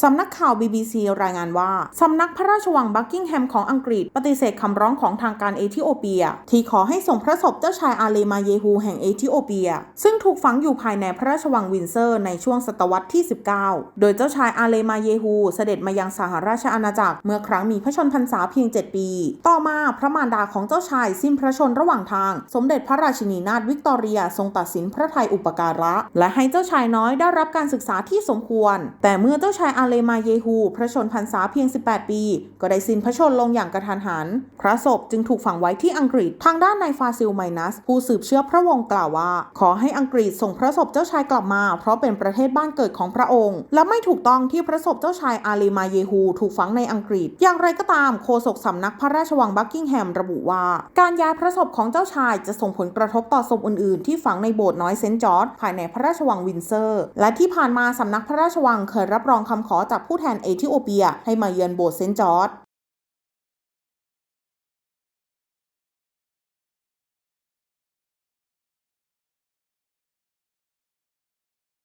สำนักข่าว BBC รายงานว่า สำนักพระราชวังบักกิงแฮมของอังกฤษ ปฏิเสธคำร้องของทางการเอธิโอเปีย ที่ขอให้ส่งพระศพเจ้าชายอาเลมาเยฮูแห่งเอธิโอเปีย ซึ่งถูกฝังอยู่ภายในพระราชวังวินเซอร์ในช่วงศตวรรษที่ 19 โดยเจ้าชายอาเลมาเยฮูเสด็จมายังสหราชอาณาจักรเมื่อครั้งมีพระชนพรรษาเพียง 7 ปี ต่อมาพระมารดาของเจ้าชายสิ้นพระชนระหว่างทาง สมเด็จพระราชินีนาถวิกตอเรียทรงตัดสินพระทัยอุปการะ และให้เจ้าชายน้อยได้รับการศึกษาที่สมควร แต่เมื่อเจ้าชายอาเลมาเยฮู พระชนพรรษาเพียง 18 ปี ก็ได้สิ้นพระชนลงอย่างกระทันหัน พระศพจึงถูกฝังไว้ที่อังกฤษ ทางด้านนายฟาซิลไมนัส ผู้สืบเชื้อพระวงศ์กล่าวว่า ขอให้อังกฤษส่งพระศพเจ้าชายกลับมา เพราะเป็นประเทศบ้านเกิดของพระองค์ และไม่ถูกต้องที่พระศพเจ้าชายอาเลมาเยฮู ถูกฝังในอังกฤษ อย่างไรก็ตามโฆษกสำนักพระราชวังบักกิงแฮมระบุว่า การย้ายพระศพของเจ้าชายจะส่งผลกระทบต่อศพอื่นๆ ที่ฝังในโบสถ์น้อยเซนต์จอร์จภายในพระราชวังวินเซอร์ และที่ผ่านมาสำนักพระราชวังเคยรับรองคำขอขอจากผู้แทนเอธิโอเปียให้มาเยือนโบสถ์เซนต์จอร์ด